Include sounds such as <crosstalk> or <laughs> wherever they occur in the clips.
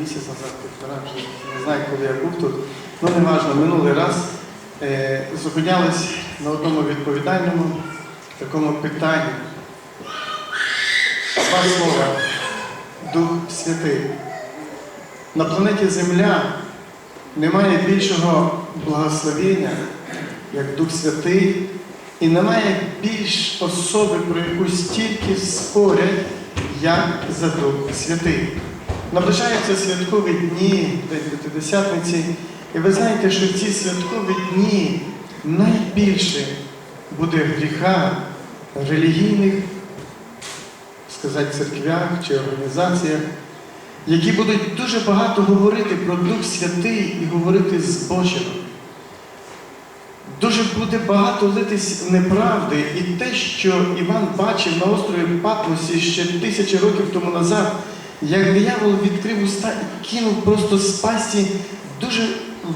місяць назад, півтора, вже не знаю, коли я був тут. Ну, не важливо, минулий раз е, зупинялись на одному відповідальному такому питанні. Два слова. Дух Святий. На планеті Земля немає більшого благословення, як Дух Святий, і немає більш особи, про яку стільки спорять, як за Дух Святий. Наближаються святкові дні, П'ятидесятниці, і ви знаєте, що в ці святкові дні найбільше буде гріха релігійних, сказати, церквях чи організаціях, які будуть дуже багато говорити про Дух Святий і говорити збочено. Дуже буде багато литись неправди, і те, що Іван бачив на острові Патмосі ще тисячі років тому назад, як диявол відкрив уста і кинув просто з пасті дуже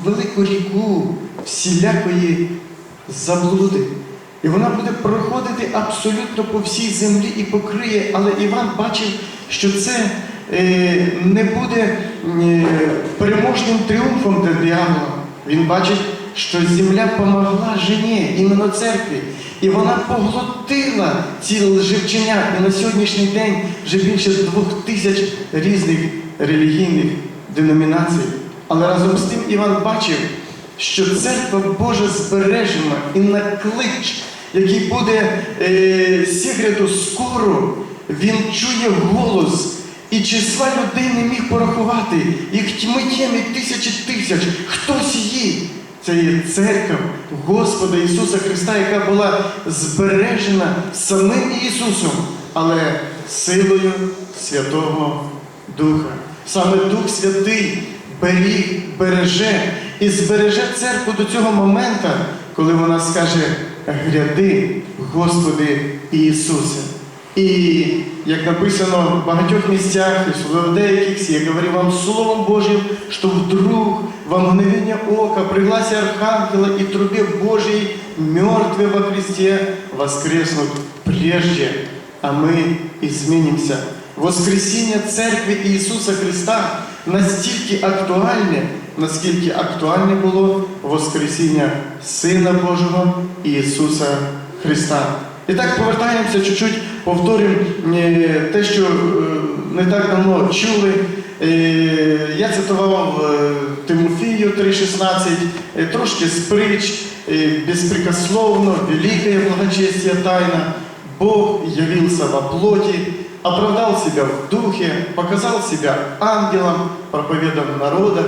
велику ріку всілякої заблуди. І вона буде проходити абсолютно по всій землі і покриє, але Іван бачив, що це е, не буде е, переможним тріумфом для диявола. Він бачить, що земля помогла жені, іменно церкві. І вона поглотила ці лживченят. І на сьогоднішній день вже більше двох тисяч різних релігійних деномінацій. Але разом з тим Іван бачив, що церква Божа збережена і на клич, який буде е, сігряду скоро, він чує голос. І числа людей не міг порахувати. Їх тьми тємі тисячі тисяч. Хто сії? Це є церква Господа Ісуса Христа, яка була збережена самим Ісусом, але силою Святого Духа. Саме Дух Святий беріг, береже і збереже церкву до цього моменту, коли вона скаже: гряди, Господи Ісусе. І як написано в багатьох місцях, і в деяких, я говорю вам Словом Божьим, что вдруг во мгновение ока при гласе Архангела и трубе Божьей мертвые во Христе воскреснут прежде, а мы изменимся. Воскресіння церкви Ісуса Христа настільки актуальне, наскільки актуальне було Воскресіння Сина Божого Ісуса Христа. І так повертаємося чуть-чуть, повторюємо е, те, що е, не так давно чули. Е, Я цитував Тимофію 3,16, е, трошки е, безпрекословно, великое благочестие тайна. Бог явился во плоти, оправдал себя в духе, показал себя ангелом, проповедом народа,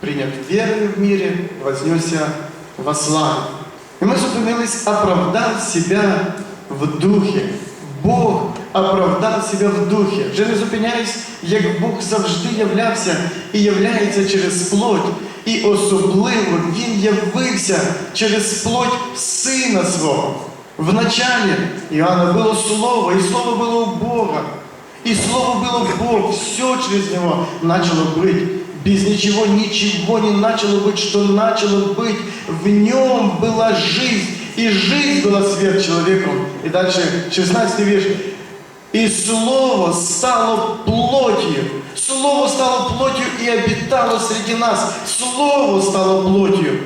принят верою в мире, вознесся во славу. І ми зупинились, оправдав себе в духі. Бог оправдав себе в духі. Вже не зупиняюсь, як Бог завжди являвся і являється через плоть. І особливо Він явився через плоть Сина свого. Вначале Иоанна было Слово, и Слово было у Бога. И Слово было Бог, все через Него начало быть. Без ничего ничего не начало быть, что начало быть. В нем была жизнь, и жизнь была свет человеком. И дальше 16 вещь. И Слово стало плотью. Слово стало плотью и обитало среди нас. Слово стало плотью.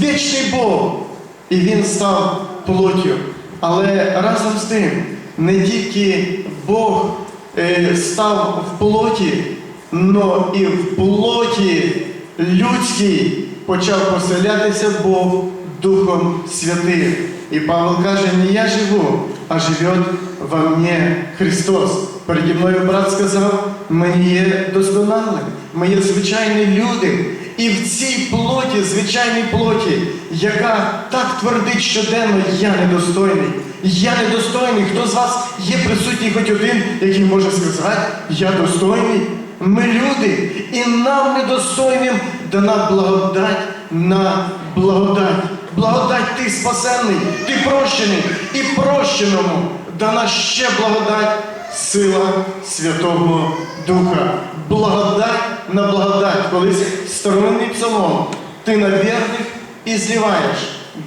Вічний Бог. І він став плоттю. Але разом з тим, не тільки Бог е, став в плоті, но і в плоті людській почав поселятися Бог Духом Святим. І Павло каже, не я живу, а живет во мне Христос. Переді мною брат сказав, ми є досконалими, ми є звичайні люди. І в цій плоті, звичайній плоті, яка так твердить щоденно, я недостойний. Я недостойний. Хто з вас є присутній хоч один, який може сказати, я достойний? Ми люди, і нам недостойним дана благодать на благодать. Благодать ти спасенний, ти прощений, і прощеному дана ще благодать, сила Святого Духа. Благодать на благодать. Колись старинний псалом. Ти на вірних і зливаєш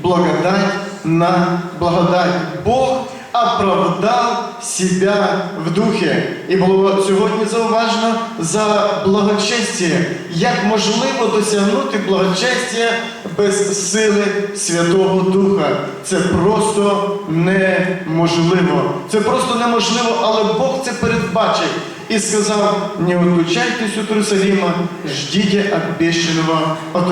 благодать на благодать. Бог оправдав себя в духі. І було сьогодні зауважено за благочестя. Як можливо досягнути благочестя без сили Святого Духа? Це просто неможливо. Це просто неможливо, але Бог це передбачив і сказав: не отлучайтесь от Иерусалима, ждіть обещаного от.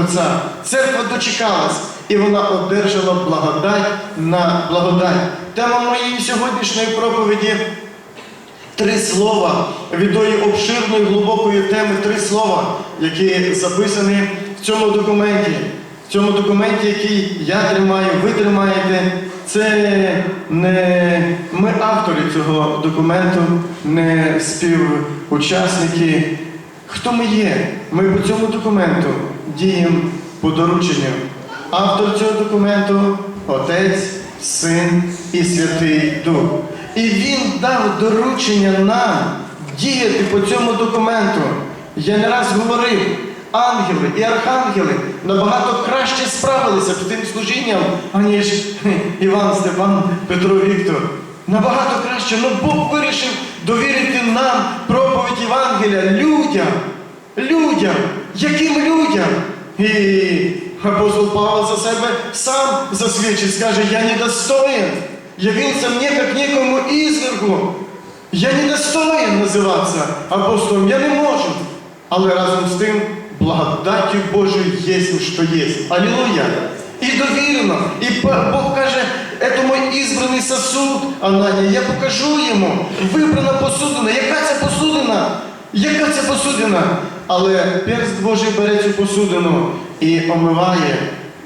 Церква дочекалась, і вона одержала благодать на благодать. Тема моєї сьогоднішньої проповіді Три слова від тої обширної глибокої теми, три слова, які записані в цьому документі. В цьому документі, який я тримаю, ви тримаєте, це не ми автори цього документу, не співучасники. Хто ми є? Ми по цьому документу діємо по дорученню. Автор цього документу Отець, Син і Святий Дух. І він дав доручення нам діяти по цьому документу. Я не раз говорив, ангели і архангели набагато краще справилися з тим служінням, аніж <laughs> Іван Степан Петро Віктор. Набагато краще, але Бог вирішив довірити нам проповідь Євангелія людям. Людям. Яким людям? І апостол Павел за себе сам засвідчить, скаже, я недостоин. Явился мне как некому извергу. Я недостоин називатися апостолом, я не можу. Але разом з тим, благодаттю Божою є, що є. Алілуя. І довірено. І Бог каже, це мой ізбраний сосуд, Ананія, я покажу йому. Вибрана посудина. Яка це посудина? Яка це посудина? Але перст Божий бере цю посудину і омиває,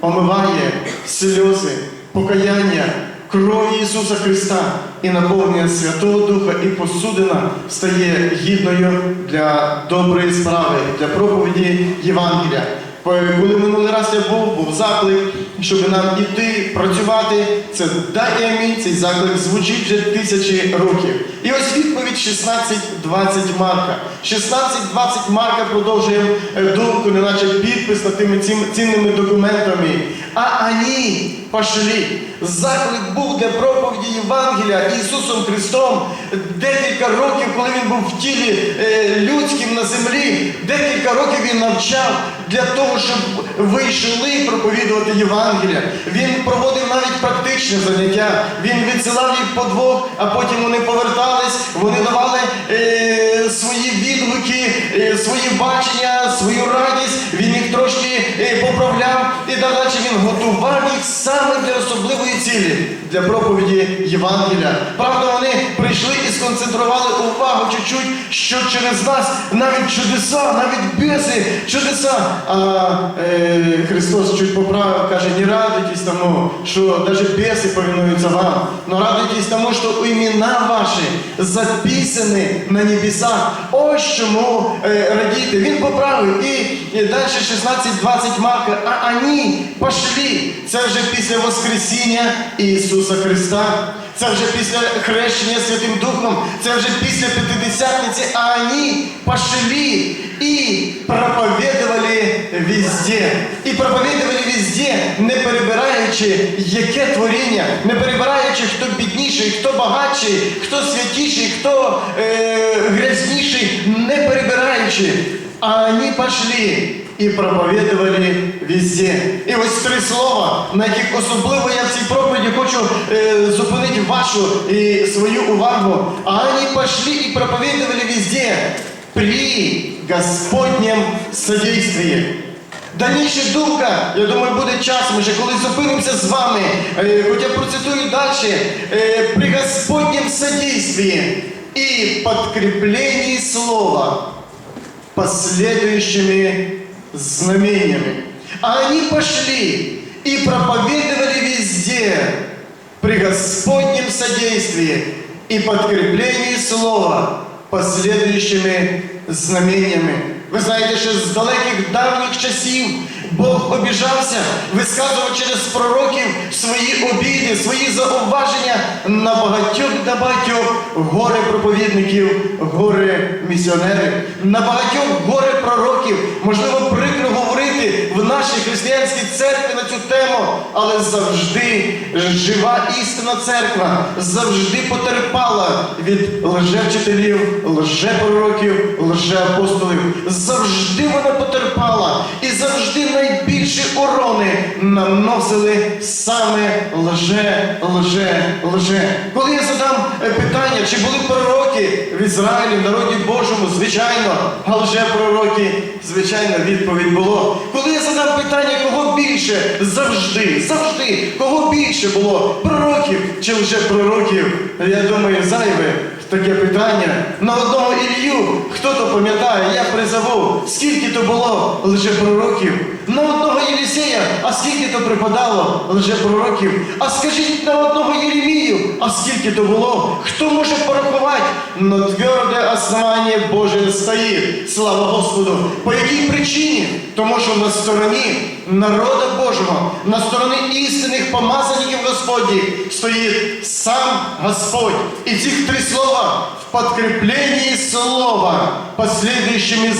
омиває сльози, покаяння, крові Ісуса Христа і наповнює Святого Духа, і посудина стає гідною для доброї справи, для проповіді Євангелія. Коли минулий раз я був, був заклик, щоб нам іти, працювати, це да і амінь, цей заклик звучить вже тисячі років. І ось відповідь 16.20 Марка. 16.20 Марка продовжує думку, неначе підпис над тими цінними документами. А они пошли. Заклик був для проповіді Євангелія Ісусом Христом декілька років, коли він був в тілі е, людським на землі, декілька років він навчав для того, щоб ви йшли проповідувати Євангелія. Він проводив навіть практичне заняття. Він відсилав їх по двох, а потім вони повертались, вони давали е, свої відгуки, е, свої бачення, свою радість. Він їх трошки е, поправляв і далі він готував їх саме для особливої цілі для проповіді Євангелія. Правда, вони прийшли і сконцентрували увагу чуть-чуть, що через нас навіть чудеса, навіть біси, чудеса. А е, Христос чуть поправив, каже, не радуйтесь тому, що навіть беси повинуються вам, но радуйтесь тому, що імена ваші записані на небесах. Ось чому е, радіти. Він поправив. І, і далі 16-20 Марка, а вони пошли. Це вже після Воскресіння Ісуса Христа. Це вже після хрещення Святим Духом, це вже після П'ятидесятниці, а вони пошли і проповідували везде. І проповідували везде, не перебираючи, яке творіння, не перебираючи, хто бідніший, хто багатший, хто святіший, хто е, грязніший, не перебираючи. А вони пошли і проповідували везде. І ось три слова, на яких особливо я в цій проповіді хочу е, зупинити вашу і свою увагу. А вони пошли і проповідували везде при Господнем содействии. Дальніша думка, я думаю, буде час, ми ще коли зупинимося з вами, е, хоча процитую далі, е, при Господнем содействии і подкреплении слова последующими знамениями. А они пошли и проповедовали везде при Господнем содействии и подкреплении слова последующими знамениями. Ви знаєте, що з далеких давніх часів Бог обіжався, висказував через пророків свої обіди, свої зауваження на багатьох на багатьох горе проповідників, горе місіонерів, на багатьох горе пророків. Можливо, християнській церкві на цю тему, але завжди жива істинна церква завжди потерпала від лжевчителів, лжепророків, лжеапостолів. Завжди вона потерпала і завжди найбільші урони наносили саме лже, лже, лже. Коли я задам е, питання, чи були пророки в Ізраїлі, в народі Божому, звичайно, а лжепророки, звичайно, відповідь було. Коли я задам питання, кого більше, завжди, завжди, кого більше було пророків чи лжепророків, я думаю, зайве таке питання. На одного Ілью, хто то пам'ятає, я призову, скільки то було лжепророків. На одного Єлісея, а скільки то припадало лжепророків. А скажіть на одного Єремію, а скільки то було? Хто може порахувати? Но тверде основання Боже стоїть. Слава Господу! По якій причині? Тому що на стороні народа Божого, на стороні істинних помазаників Господніх стоїть сам Господь. І цих три слова подкреплении слова, последующими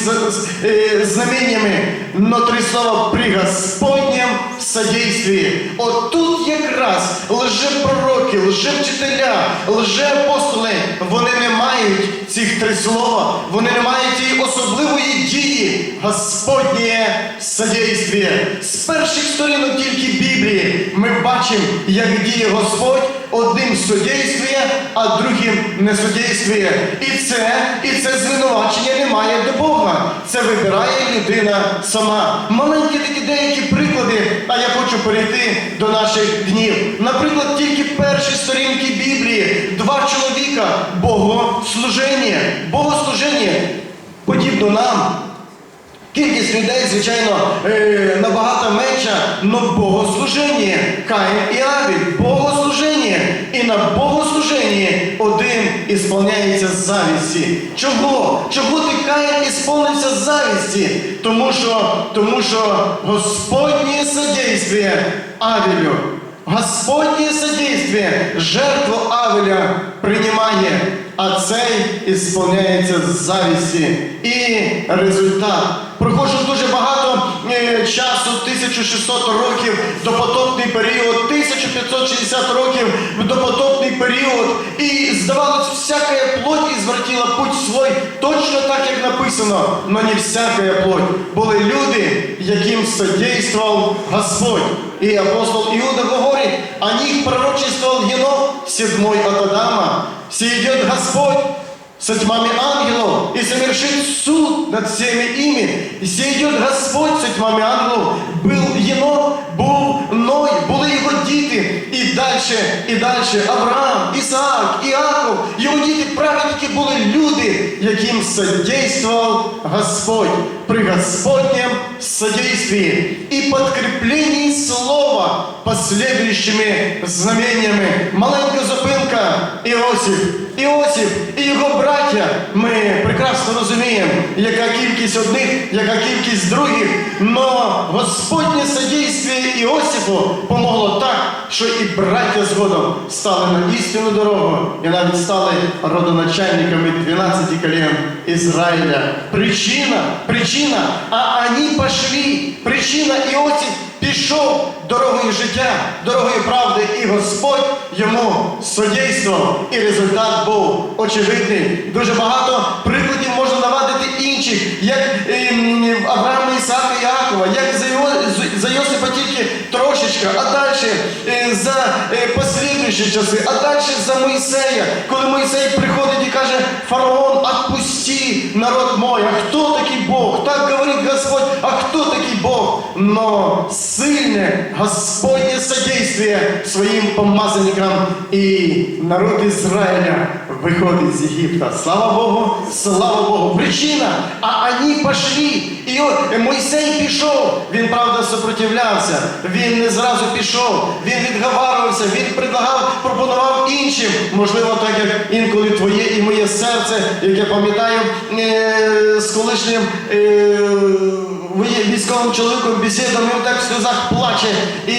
э, знамениями, но три слова при Господнем содействии. От тут якраз лжепророки, лжевчителя, лжеапостоли, вони не мають цих три слова, вони не мають цієї особливої дії Господнє содействие. З перших сторінок тільки Біблії ми бачимо, як діє Господь одним содействує, а другим не содействує. І це, і це звинувачення немає до Бога. Це вибирає людина сама. Маленькі такі деякі приклади, а я хочу перейти до наших днів. Наприклад, тільки перші сторінки Біблії, два чоловіка, богослуження. Богослуження подібно нам. Кількість людей, звичайно, е, набагато менша, але богослуження. Каїн і Авіль, богослуження. І на богослуженні один ісполняється завісті. Чого? Чого ти Каїн ісполнився завісті? Тому що, тому що Господнє содействие Авелю. Господнє содействие жертву Авеля приймає, а цей ісполняється з завісті. І результат. Проходжу дуже багато е, часу, 1600 років допотопний період, 1560 років допотопний період. І здавалось, всяка плоть ізвертіла путь свой, точно так, як написано, но не всяка плоть. Були люди, яким содействував Господь. И апостол Иуда говорит, о них пророчествовал Енох, седьмой от Адама. Сидет Господь со тьмами ангелов и совершит суд над всеми ими. И сидет Господь со тьмами ангелов. Был Енох, був Ной, були його діти. І далі, і далі Авраам, Ісаак, Іаков, його діти праведники були люди, яким содействував Господь при Господнем содействии и слова последующими знамениями. Маленька зупинка Іосиф. Іосиф і його браття. Ми прекрасно розуміємо, яка кількість одних, яка кількість других. Но Господнє содействие Іосифу помогло так, що і браття згодом стали на істинну дорогу і навіть стали родоначальниками 12 колен Ізраїля. Причина, причина, а вони пошли. Причина Іосиф пішов дорогою життя, дорогою правди, і Господь йому содействував. І результат був очевидний. Дуже багато прикладів навадити інших, як ем, Авраама, Ісаака і Якова, як за, його, Йосипа тільки трошечка, а далі е, за е, послідуючі часи, а далі за Моїсея, коли Моїсей приходить і каже, фараон, отпусти народ мой, а хто такий Бог? Так говорить Господь, а хто такий Бог? Но сильне Господнє содействие своїм помазанникам і народ Ізраїля выходит из Египта. Слава Богу, слава Богу. Причина, а они пошли. І от Мойсей пішов. Він, правда, сопротивлявся. Він не зразу пішов. Він відговарювався, він предлагав, пропонував іншим. Можливо, так як інколи твоє і моє серце, як я пам'ятаю, е- з колишнім. Військовим чоловіком бесідом, він так в сльозах плаче. І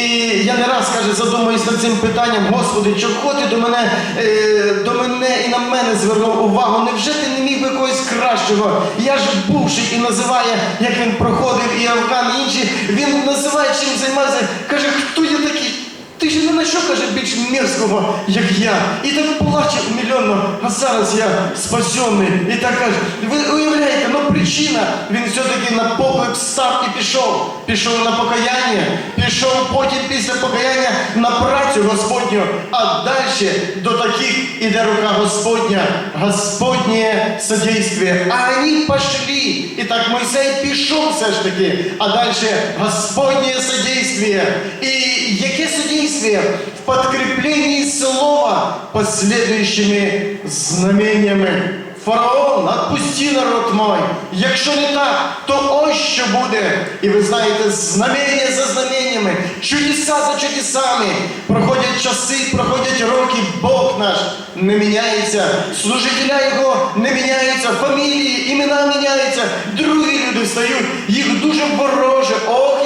я не раз каже, задумуюсь над цим питанням, Господи, чого ти до мене, е, до мене і на мене звернув увагу? Невже ти не міг би когось кращого? Я ж бувший і називає, як він проходив, і Афган, і інші. Він називає чим займається, каже, хто я такий? Ти ж не на що каже більш мерзкого, як я. І так плаче умільонно, а зараз я спасенний. І так каже, ви уявляєте, ну причина, він все-таки на поклик став і пішов. Пішов на покаяння, пішов потім після покаяння на працю Господню, а далі до таких іде рука Господня, Господнє содействие. А вони пішли. І так Мойсей пішов все ж таки, а далі Господнє содействие. І яке содействие? В подкреплении слова последующими знамениями. Фараон, отпусти народ мой. Якщо не так, то ось що буде. І ви знаєте, знамення за знаменнями, чудеса за чудесами. Проходять часи, проходять роки, Бог наш не міняється, служителя його не міняються, фамілії, імена міняються, другі люди встають, їх дуже вороже, ох,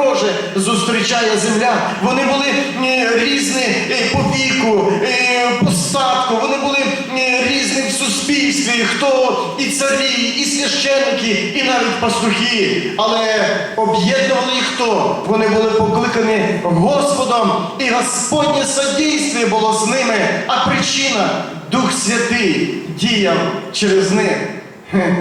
вороже зустрічає земля. Вони були різні е, по віку, е, по статку, вони були різні в суспільстві, хто і царі, і священники, і навіть пастухи. Але об'єднували їх хто? Вони були покликані Господом, і Господнє содійствие було з ними. А причина Дух Святий діяв через них.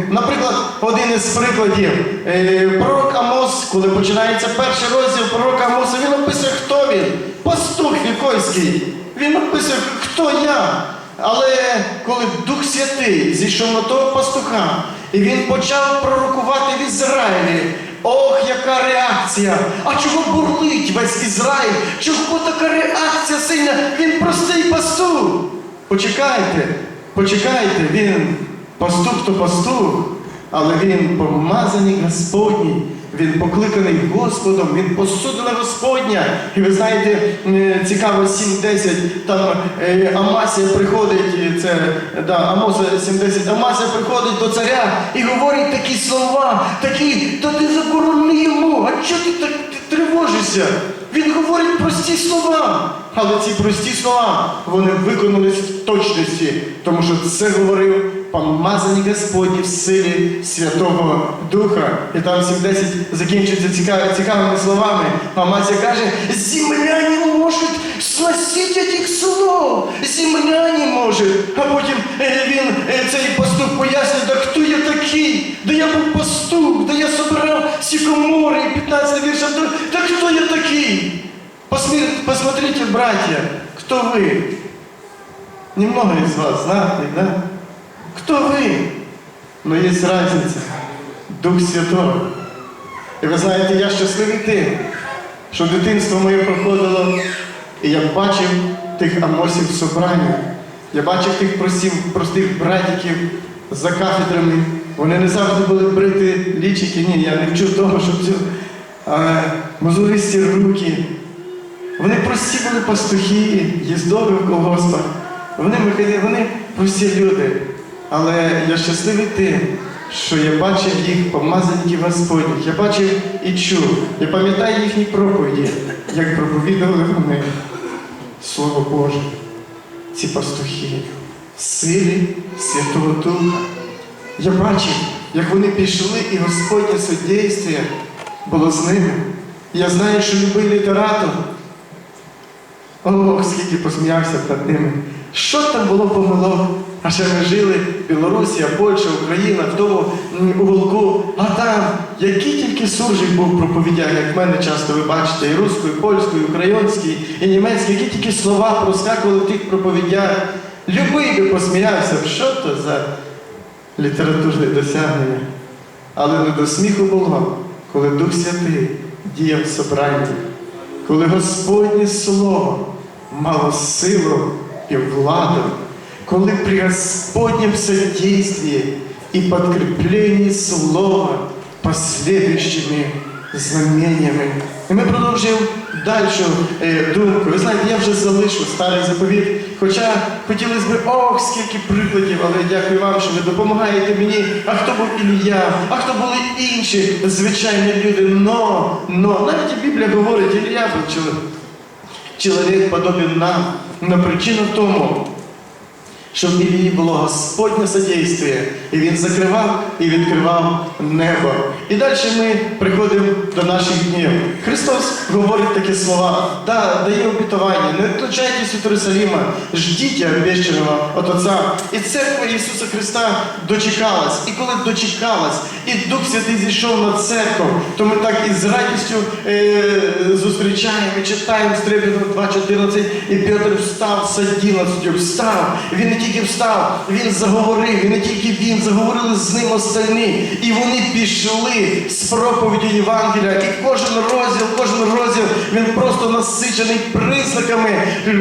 Наприклад, один із прикладів. Е, Пророк Амос, коли починається перший розділ пророка Амоса, він описує, хто він. Пастух Вікойський. Він описує, хто я. Але коли Дух Святий зійшов на того пастуха, і він почав пророкувати в Ізраїлі. Ох, яка реакція! А чого бурлить весь Ізраїль? Чого така реакція сильна? Він простий пастух. Почекайте, почекайте, він пастух то пастух, але він помазаний Господній. Він покликаний Господом, він посудина Господня. І ви знаєте, цікаво 7.10, там е, Амасія приходить, це да, Амоса 7.10, Амасія приходить до царя і говорить такі слова, такі, та ти заборони йому, а чого ти так тривожишся? Він говорить прості слова, але ці прості слова вони виконались в точності, тому що це говорив помазаний Господні в силі Святого Духа. І там 7.10 закінчується цікавими, цікавими словами. Амасія каже, земля не може сносити цих слов. Земля не може. А потім е, він, е, цей пастух пояснює, да хто я такий? Да я був пастух, да я собирав сікомори, 15 вірша, да, да хто я такий? Посмир- Посмотрите, братья, кто вы? Немного из вас знаете, да? Кто вы? Но есть разница. Дух Святой. І ви знаєте, я щасливий тим, що дитинство моє проходило, і я бачив тих амосів в собранні. Я бачив тих простів, простих братиків за кафедрами. Вони не завжди були брити лічики. Ні, я не вчу того, щоб цю мозолисті руки. Вони прості були пастухи, їздові в колгоспах. Вони, вони прості люди. Але я щасливий тим, що я бачив їх помазаників Господніх. Я бачив і чув. Я пам'ятаю їхні проповіді, як проповідували вони Слово Боже. Ці пастухи в силі Святого Духа. Я бачив, як вони пішли, і Господнє суддействие було з ними. Я знаю, що любий літератор Ох, скільки посміявся над ними. Що там було помилок? А ще ми жили Білорусія, Польща, Україна, в тому уголку. А там, який тільки суржик був проповідях, як в мене часто ви бачите, і руською, і польською, і українською, і німецькою, які тільки слова проскакували в тих проповідях. Любий би посміявся, що то за літературне досягнення. Але не до сміху було, коли Дух Святий діяв в собранні коли Господнє Слово мало силу і владу, коли при Господнем содействии и подкреплении Слова последующими знамениями. І ми продовжуємо дальшу е, думку. Ви знаєте, я вже залишу старий заповіт. Хоча хотілося б, ох, скільки прикладів, але дякую вам, що ви допомагаєте мені. А хто був Ілія, а хто були інші звичайні люди. Но, но, навіть Біблія говорить, Ілія був чоловік. Чоловік подобен нам. Но причина в тому, що в Ілії було Господнє содействие, і він закривав і відкривав небо. І далі ми приходимо до наших днів. Христос говорить такі слова, да, дає обітування, не відключайтесь від Єрусалима, ждіть обіщеного от Отця. І церква Ісуса Христа дочекалась. І коли дочекалась, і Дух Святий зійшов на церкву, то ми так із радістю е, зустрічаємо і читаємо з Требіном 2.14, і Петр встав з 11, встав. Він тільки встав, він заговорив, і не тільки він, заговорили з ним остальні. І вони пішли з проповіді Євангелія. І кожен розділ, кожен розділ, він просто насичений признаками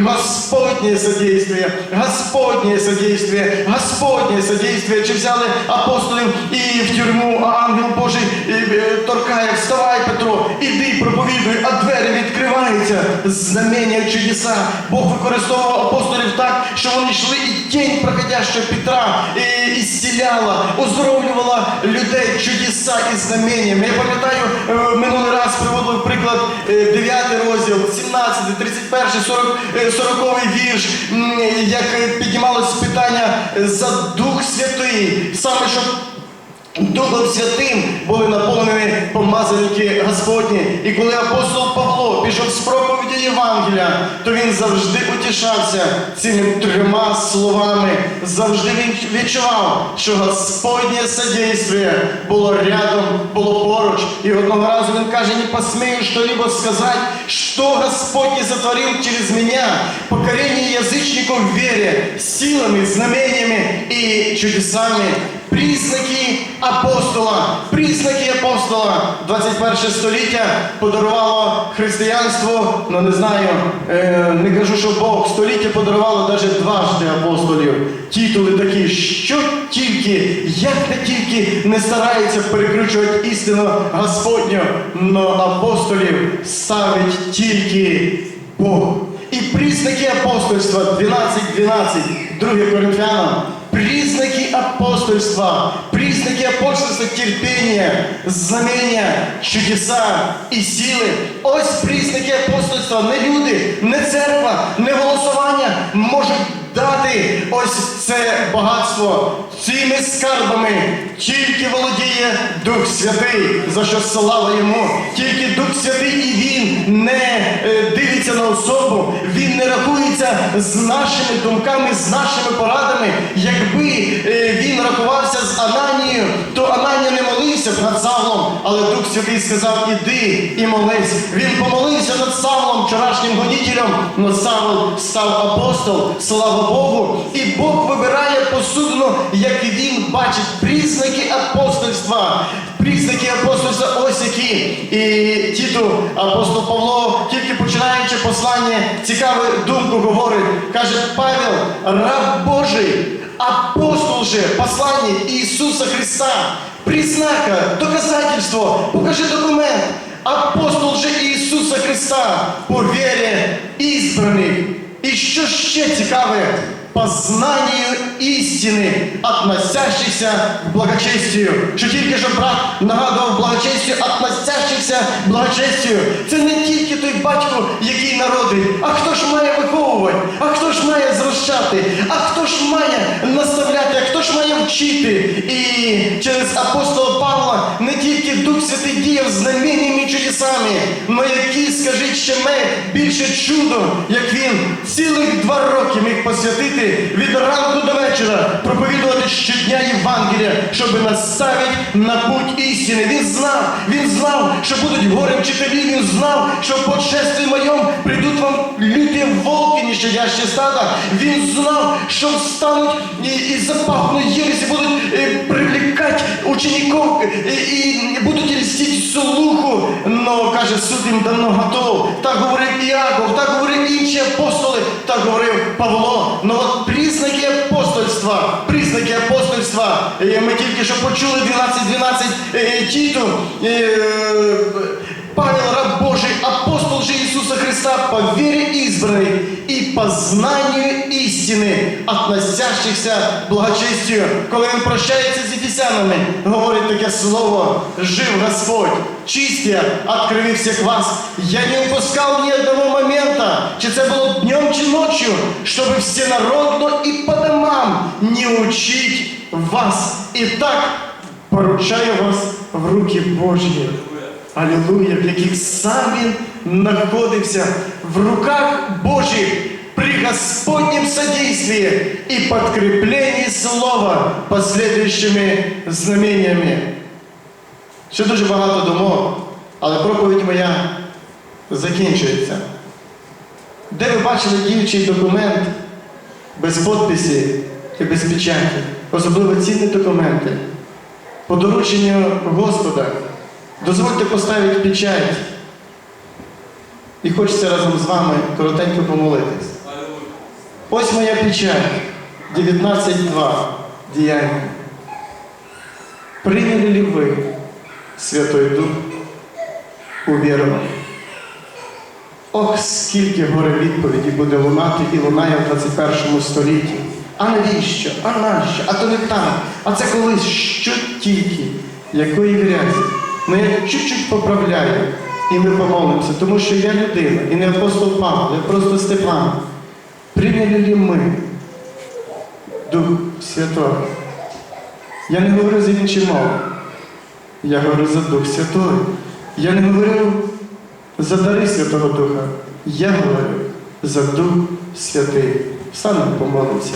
Господнє содействие, Господнє содействие, Господнє содействие. Чи взяли апостолів і в тюрму, а ангел Божий е, торкає, вставай, Петро, іди, проповідуй, а двері відкриваються. Знамення чудеса. Бог використовував апостолів так, що вони йшли і тінь проходящого Петра і, і зціляла, оздоровлювала людей чудеса і знаменнями. Я пам'ятаю, е, минулий раз приводив приклад е, 9 розділ, 17, 31, 40, е, 40 вірш, як е, піднімалось питання е, за Дух Святий, саме щоб Духом Святим були наповнені помазаники Господні. І коли апостол Павло пішов з проповіді Євангелія, то він завжди утішався цими трьома словами. Завжди він відчував, що Господнє содействие було рядом, було поруч. І одного разу він каже, не посмею что-либо сказать, что Господь не сотворил через меня, покорение язычников в вере, силами, знамениями и чудесами. Признаки апостола, признаки апостола 21 століття подарувало християнство, ну не знаю, е, не кажу, що Бог століття подарувало навіть дважди апостолів. Титули такі, що тільки, як не тільки не стараються перекручувати істину Господню, но апостолів ставить тільки Бог. І признаки апостольства 12.12, 2 Коринфянам. Признаки апостольства, признаки апостольства терпения, знамения, чудеса і сили. Ось признаки апостольства. Не люди, не церква, не голосування можуть дати ось це багатство цими скарбами. Тільки володіє Дух Святий, за що слава йому. Тільки Дух Святий і він не е, дивиться на особу, він не рахується з нашими думками, з нашими порадами. Якби е, він рахувався з Ананією, то Ананія не молився б над Савлом, але Дух Святий сказав, іди і молись. Він помолився над Савлом, вчорашнім гонітелем, но Савл став апостол, слава Богу. І Бог вибирає посудину, як він бачить признаки апостольства. Признаки апостольства ось які. І Тіту апостол Павло, тільки починаючи послання, цікаву думку говорить. Каже, Павел, раб Божий, апостол же послання Ісуса Христа. Признака, доказательство, покажи документ. Апостол же Ісуса Христа по вірі избраних. І що ще цікаве? По знанию істини, относящихся к благочестию. Що тільки що брат нагадував благочестю, относящихся к благочестию. Це не тільки той батько, який народить, а хто ж має виховувати, а хто ж має зрощати, а хто ж має наставляти, а хто ж має вчити. І через апостола Павла не тільки Дух Святий діяв знаменнями і чудесами, но які, скажіть ще ми, більше чудо, як він цілих два роки міг посвятити від ранку до вечора, проповідувати щодня Євангелія, щоб наставити на путь істини. Він знав, він знав, що будуть горе вчителі, він знав, що по шестві моєму прийдуть вам люті волки, нещадящі стада. Він знав, що встануть і, і запахнуть єресі, будуть е, привлекати учеників е, і будуть льстити слуху. Но, каже, суд їм давно готов. Так говорив Іаков, так говорив інші апостоли, так говорив Павло. Но от признаки апостольства, признаки апостольства. Е, Ми тільки що почули 12-12 е, Тіту. Е, Павел, раб Божий, апостол же Иисуса Христа по вере избранной и по знанию истины, относящихся благочестию. Коли він прощається з ефесянами, говорить таке слово, жив Господь, чистя, открыви всех вас. Я не упускал ни одного момента, чи це було днем чи ночью, чтобы всенародно и по домам не учить вас. І так поручаю вас в руки Божьи. Алілуя, в яких сам він знаходився в руках Божих при Господнем содействии и подкреплении слова последующими знамениями. Ще дуже багато думок, але проповідь моя закінчується. Де ви бачили діючий документ без підписі і без печаті? Особливо цінні документи. По дорученню Господа. Дозвольте поставити печать. І хочеться разом з вами коротенько помолитись. Ось моя печать. 19.2. Діяння. Прийняли ли ви Святой Дух у віру? Ох, скільки горе відповіді буде лунати і лунає в 21 столітті. А навіщо? А нащо? А то не так. А це колись що тільки, якої грязі. Ну я чуть-чуть поправляю, і ми помолимося, тому що я людина, і не апостол Павло, я просто Степан. Прийняли ли ми Дух Святого? Я не говорю за інші мови. Я говорю за Дух Святой. Я не говорю за дари Святого Духа. Я говорю за Дух Святий. Саме помолимося.